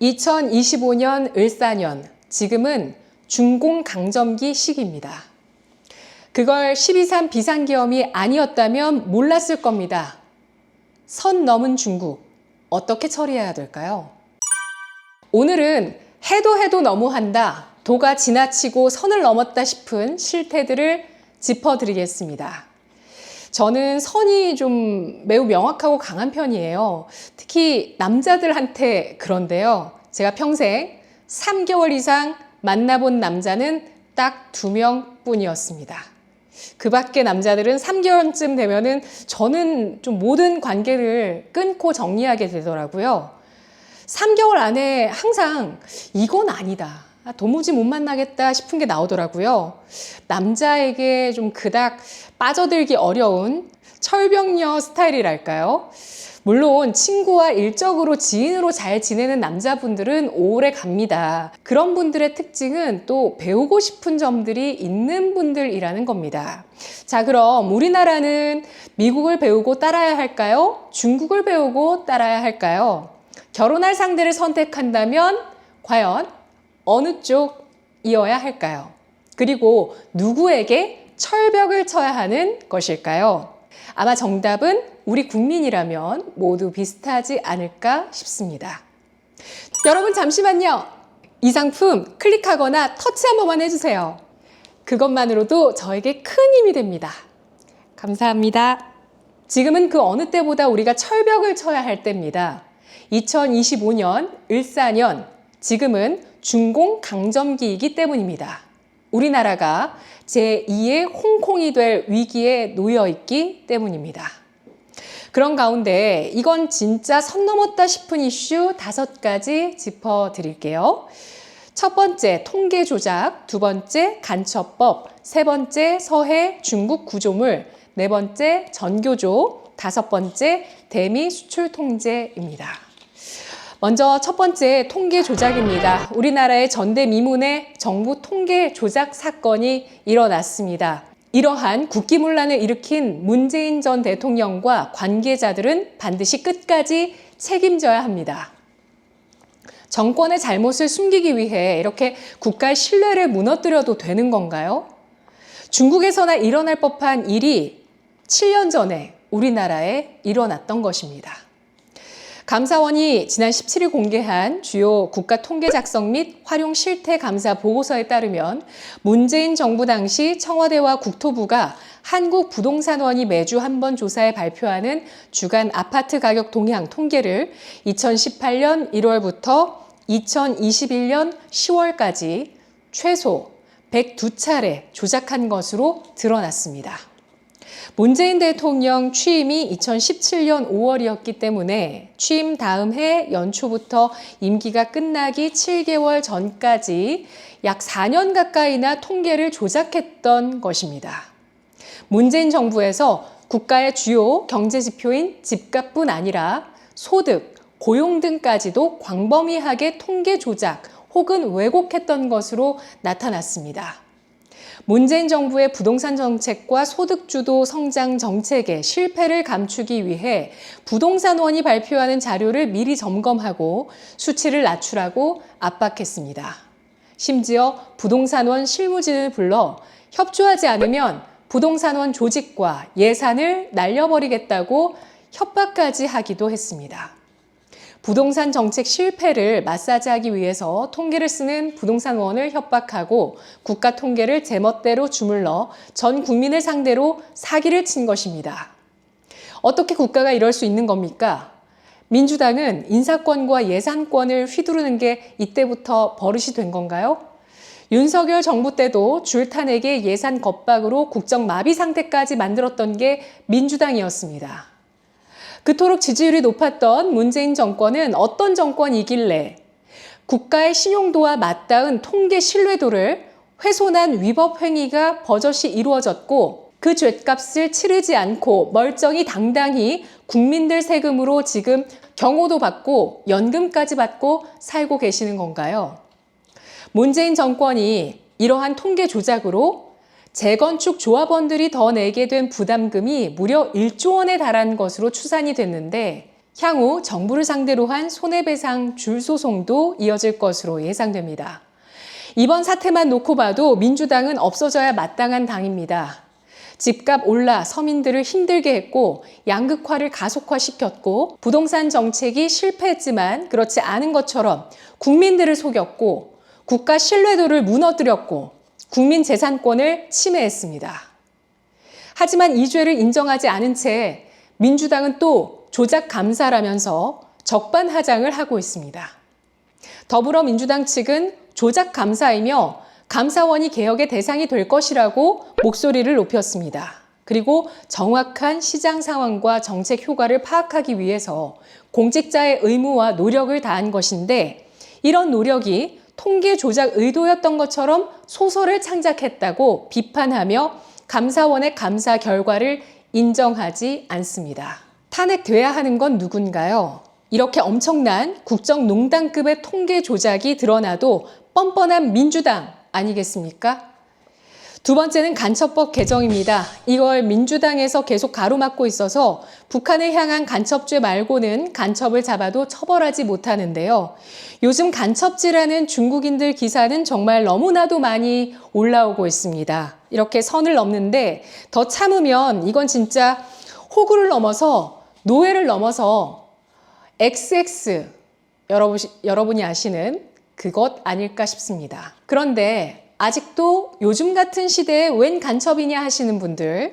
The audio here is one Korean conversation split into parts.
2025년 을사년, 지금은 중공 강점기 시기입니다. 그걸 12.3 비상계엄이 아니었다면 몰랐을 겁니다. 선 넘은 중국, 어떻게 처리해야 될까요? 오늘은 해도 해도 너무한다, 도가 지나치고 선을 넘었다 싶은 실태들을 짚어드리겠습니다. 저는 선이 좀 매우 명확하고 강한 편이에요. 특히 남자들한테 그런데요. 제가 평생 3개월 이상 만나본 남자는 딱 두 명 뿐이었습니다. 그 밖에 남자들은 3개월쯤 되면은 저는 좀 모든 관계를 끊고 정리하게 되더라고요. 3개월 안에 항상 이건 아니다. 아, 도무지 못 만나겠다 싶은 게 나오더라고요. 남자에게 좀 그닥 빠져들기 어려운 철벽녀 스타일이랄까요? 물론 친구와 일적으로 지인으로 잘 지내는 남자분들은 오래 갑니다. 그런 분들의 특징은 또 배우고 싶은 점들이 있는 분들이라는 겁니다. 자, 그럼 우리나라는 미국을 배우고 따라야 할까요? 중국을 배우고 따라야 할까요? 결혼할 상대를 선택한다면 과연 어느 쪽이어야 할까요? 그리고 누구에게 철벽을 쳐야 하는 것일까요? 아마 정답은 우리 국민이라면 모두 비슷하지 않을까 싶습니다. 여러분 잠시만요. 이 상품 클릭하거나 터치 한 번만 해주세요. 그것만으로도 저에게 큰 힘이 됩니다. 감사합니다. 지금은 그 어느 때보다 우리가 철벽을 쳐야 할 때입니다. 2025년, 을사년, 지금은 중공 강점기이기 때문입니다. 우리나라가 제2의 홍콩이 될 위기에 놓여 있기 때문입니다. 그런 가운데 이건 진짜 선 넘었다 싶은 이슈 다섯 가지 짚어 드릴게요. 첫 번째 통계 조작, 두 번째 간첩법, 세 번째 서해 중국 구조물, 네 번째 전교조, 다섯 번째 대미 수출 통제입니다. 먼저 첫 번째 통계 조작입니다. 우리나라의 전대미문의 정부 통계 조작 사건이 일어났습니다. 이러한 국기문란을 일으킨 문재인 전 대통령과 관계자들은 반드시 끝까지 책임져야 합니다. 정권의 잘못을 숨기기 위해 이렇게 국가의 신뢰를 무너뜨려도 되는 건가요? 중국에서나 일어날 법한 일이 7년 전에 우리나라에 일어났던 것입니다. 감사원이 지난 17일 공개한 주요 국가 통계 작성 및 활용 실태 감사 보고서에 따르면 문재인 정부 당시 청와대와 국토부가 한국 부동산원이 매주 한 번 조사해 발표하는 주간 아파트 가격 동향 통계를 2018년 1월부터 2021년 10월까지 최소 102차례 조작한 것으로 드러났습니다. 문재인 대통령 취임이 2017년 5월이었기 때문에 취임 다음 해 연초부터 임기가 끝나기 7개월 전까지 약 4년 가까이나 통계를 조작했던 것입니다. 문재인 정부에서 국가의 주요 경제 지표인 집값뿐 아니라 소득, 고용 등까지도 광범위하게 통계 조작 혹은 왜곡했던 것으로 나타났습니다. 문재인 정부의 부동산 정책과 소득주도 성장 정책의 실패를 감추기 위해 부동산원이 발표하는 자료를 미리 점검하고 수치를 낮추라고 압박했습니다. 심지어 부동산원 실무진을 불러 협조하지 않으면 부동산원 조직과 예산을 날려버리겠다고 협박까지 하기도 했습니다. 부동산 정책 실패를 마사지하기 위해서 통계를 쓰는 부동산원을 협박하고 국가 통계를 제멋대로 주물러 전 국민을 상대로 사기를 친 것입니다. 어떻게 국가가 이럴 수 있는 겁니까? 민주당은 인사권과 예산권을 휘두르는 게 이때부터 버릇이 된 건가요? 윤석열 정부 때도 줄탄에게 예산 겁박으로 국정 마비 상태까지 만들었던 게 민주당이었습니다. 그토록 지지율이 높았던 문재인 정권은 어떤 정권이길래 국가의 신용도와 맞닿은 통계 신뢰도를 훼손한 위법 행위가 버젓이 이루어졌고 그 죄값을 치르지 않고 멀쩡히 당당히 국민들 세금으로 지금 경호도 받고 연금까지 받고 살고 계시는 건가요? 문재인 정권이 이러한 통계 조작으로 재건축 조합원들이 더 내게 된 부담금이 무려 1조 원에 달한 것으로 추산이 됐는데 향후 정부를 상대로 한 손해배상 줄소송도 이어질 것으로 예상됩니다. 이번 사태만 놓고 봐도 민주당은 없어져야 마땅한 당입니다. 집값 올라 서민들을 힘들게 했고 양극화를 가속화시켰고 부동산 정책이 실패했지만 그렇지 않은 것처럼 국민들을 속였고 국가 신뢰도를 무너뜨렸고 국민 재산권을 침해했습니다. 하지만 이 죄를 인정하지 않은 채 민주당은 또 조작 감사라면서 적반하장을 하고 있습니다. 더불어민주당 측은 조작 감사이며 감사원이 개혁의 대상이 될 것이라고 목소리를 높였습니다. 그리고 정확한 시장 상황과 정책 효과를 파악하기 위해서 공직자의 의무와 노력을 다한 것인데 이런 노력이 통계 조작 의도였던 것처럼 소설을 창작했다고 비판하며 감사원의 감사 결과를 인정하지 않습니다. 탄핵돼야 하는 건 누군가요? 이렇게 엄청난 국정농단급의 통계 조작이 드러나도 뻔뻔한 민주당 아니겠습니까? 두 번째는 간첩법 개정입니다. 이걸 민주당에서 계속 가로막고 있어서 북한을 향한 간첩죄 말고는 간첩을 잡아도 처벌하지 못하는데요. 요즘 간첩지라는 중국인들 기사는 정말 너무나도 많이 올라오고 있습니다. 이렇게 선을 넘는데 더 참으면 이건 진짜 호구를 넘어서 노예를 넘어서 XX 여러분, 여러분이 아시는 그것 아닐까 싶습니다. 그런데 아직도 요즘 같은 시대에 웬 간첩이냐 하시는 분들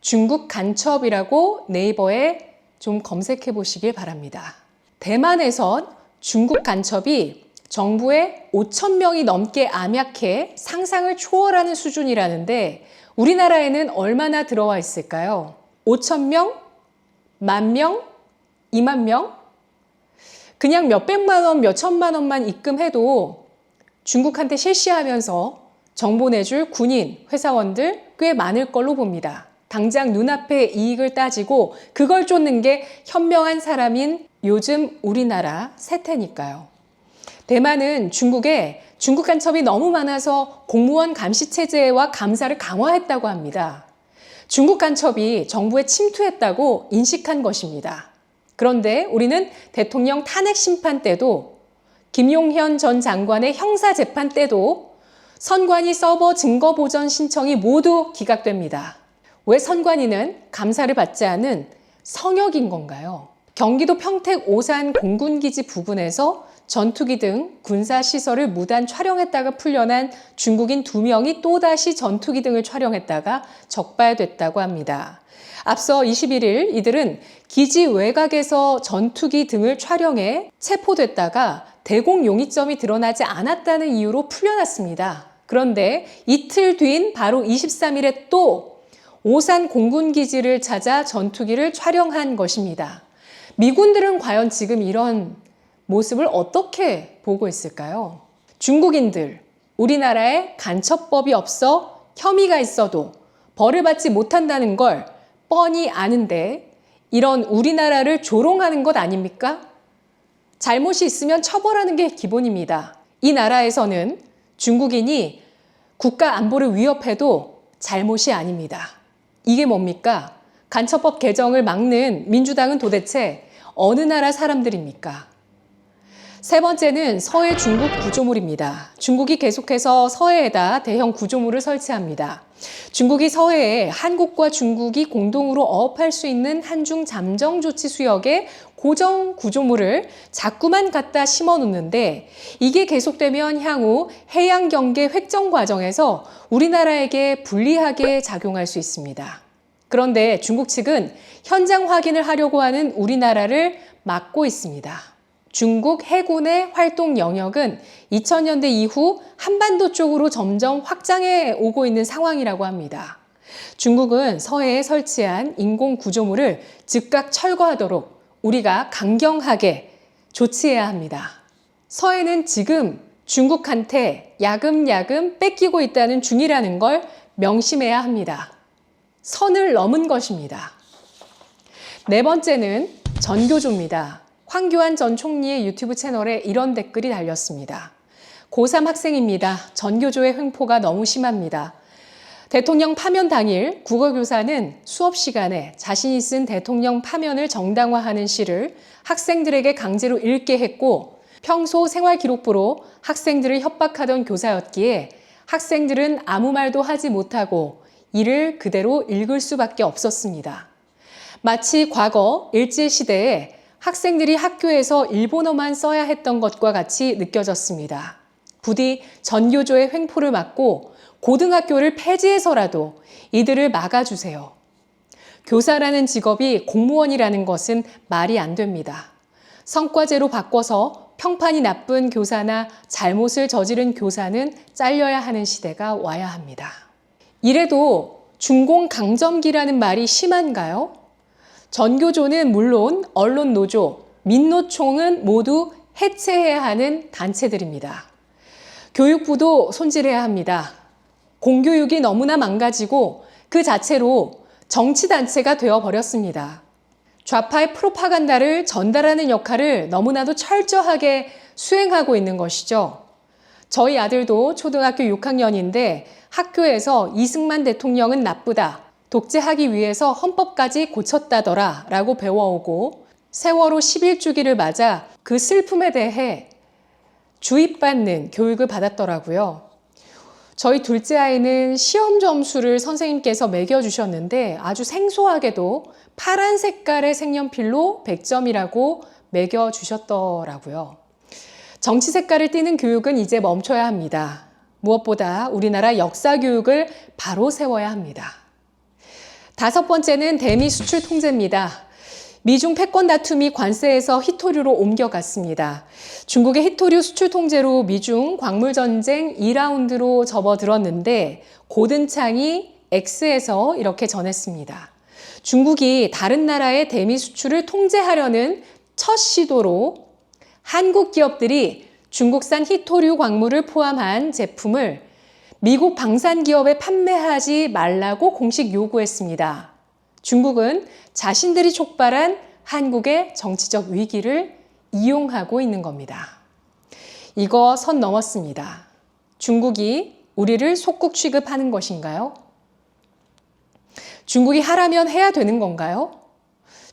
중국 간첩이라고 네이버에 좀 검색해 보시길 바랍니다. 대만에선 중국 간첩이 정부에 5천 명이 넘게 암약해 상상을 초월하는 수준이라는데 우리나라에는 얼마나 들어와 있을까요? 5천 명? 만 명? 2만 명? 그냥 몇백만 원, 몇천만 원만 입금해도 중국한테 실시하면서 정보 내줄 군인, 회사원들 꽤 많을 걸로 봅니다. 당장 눈앞의 이익을 따지고 그걸 쫓는 게 현명한 사람인 요즘 우리나라 세태니까요. 대만은 중국에 중국 간첩이 너무 많아서 공무원 감시 체제와 감사를 강화했다고 합니다. 중국 간첩이 정부에 침투했다고 인식한 것입니다. 그런데 우리는 대통령 탄핵 심판 때도 김용현 전 장관의 형사 재판 때도 선관위 서버 증거 보전 신청이 모두 기각됩니다. 왜 선관위는 감사를 받지 않은 성역인 건가요? 경기도 평택 오산 공군기지 부근에서 전투기 등 군사시설을 무단 촬영했다가 풀려난 중국인 두 명이 또다시 전투기 등을 촬영했다가 적발됐다고 합니다. 앞서 21일 이들은 기지 외곽에서 전투기 등을 촬영해 체포됐다가 대공 용의점이 드러나지 않았다는 이유로 풀려났습니다. 그런데 이틀 뒤인 바로 23일에 또 오산 공군기지를 찾아 전투기를 촬영한 것입니다. 미군들은 과연 지금 이런 모습을 어떻게 보고 있을까요? 중국인들, 우리나라에 간첩법이 없어 혐의가 있어도 벌을 받지 못한다는 걸 뻔히 아는데 이런 우리나라를 조롱하는 것 아닙니까? 잘못이 있으면 처벌하는 게 기본입니다. 이 나라에서는 중국인이 국가 안보를 위협해도 잘못이 아닙니다. 이게 뭡니까? 간첩법 개정을 막는 민주당은 도대체 어느 나라 사람들입니까? 세 번째는 서해 중국 구조물입니다. 중국이 계속해서 서해에다 대형 구조물을 설치합니다. 중국이 서해에 한국과 중국이 공동으로 어업할 수 있는 한중 잠정 조치 수역에 고정 구조물을 자꾸만 갖다 심어 놓는데 이게 계속되면 향후 해양 경계 획정 과정에서 우리나라에게 불리하게 작용할 수 있습니다. 그런데 중국 측은 현장 확인을 하려고 하는 우리나라를 막고 있습니다. 중국 해군의 활동 영역은 2000년대 이후 한반도 쪽으로 점점 확장해 오고 있는 상황이라고 합니다. 중국은 서해에 설치한 인공 구조물을 즉각 철거하도록 우리가 강경하게 조치해야 합니다. 서해는 지금 중국한테 야금야금 뺏기고 있다는 중이라는 걸 명심해야 합니다. 선을 넘은 것입니다. 네 번째는 전교조입니다. 황교안 전 총리의 유튜브 채널에 이런 댓글이 달렸습니다. 고3 학생입니다. 전교조의 횡포가 너무 심합니다. 대통령 파면 당일 국어교사는 수업 시간에 자신이 쓴 대통령 파면을 정당화하는 시를 학생들에게 강제로 읽게 했고 평소 생활기록부로 학생들을 협박하던 교사였기에 학생들은 아무 말도 하지 못하고 이를 그대로 읽을 수밖에 없었습니다. 마치 과거 일제시대에 학생들이 학교에서 일본어만 써야 했던 것과 같이 느껴졌습니다. 부디 전교조의 횡포를 막고 고등학교를 폐지해서라도 이들을 막아주세요. 교사라는 직업이 공무원이라는 것은 말이 안 됩니다. 성과제로 바꿔서 평판이 나쁜 교사나 잘못을 저지른 교사는 잘려야 하는 시대가 와야 합니다. 이래도 중공 강점기라는 말이 심한가요? 전교조는 물론 언론 노조, 민노총은 모두 해체해야 하는 단체들입니다. 교육부도 손질해야 합니다. 공교육이 너무나 망가지고 그 자체로 정치단체가 되어버렸습니다. 좌파의 프로파간다를 전달하는 역할을 너무나도 철저하게 수행하고 있는 것이죠. 저희 아들도 초등학교 6학년인데 학교에서 이승만 대통령은 나쁘다. 독재하기 위해서 헌법까지 고쳤다더라 라고 배워오고 세월호 11주기를 맞아 그 슬픔에 대해 주입받는 교육을 받았더라고요. 저희 둘째 아이는 시험 점수를 선생님께서 매겨주셨는데 아주 생소하게도 파란 색깔의 색연필로 100점이라고 매겨주셨더라고요. 정치 색깔을 띠는 교육은 이제 멈춰야 합니다. 무엇보다 우리나라 역사 교육을 바로 세워야 합니다. 다섯 번째는 대미 수출 통제입니다. 미중 패권 다툼이 관세에서 히토류로 옮겨갔습니다. 중국의 히토류 수출 통제로 미중 광물 전쟁 2라운드로 접어들었는데 고든창이 X에서 이렇게 전했습니다. 중국이 다른 나라의 대미 수출을 통제하려는 첫 시도로 한국 기업들이 중국산 히토류 광물을 포함한 제품을 미국 방산 기업에 판매하지 말라고 공식 요구했습니다. 중국은 자신들이 촉발한 한국의 정치적 위기를 이용하고 있는 겁니다. 이거 선 넘었습니다. 중국이 우리를 속국 취급하는 것인가요? 중국이 하라면 해야 되는 건가요?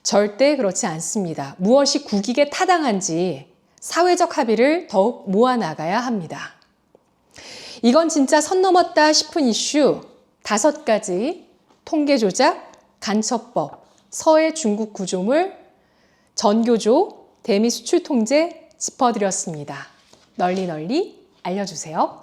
절대 그렇지 않습니다. 무엇이 국익에 타당한지 사회적 합의를 더욱 모아나가야 합니다. 이건 진짜 선 넘었다 싶은 이슈 다섯 가지 통계 조작, 간첩법, 서해 중국 구조물, 전교조, 대미 수출 통제 짚어드렸습니다. 널리 널리 알려주세요.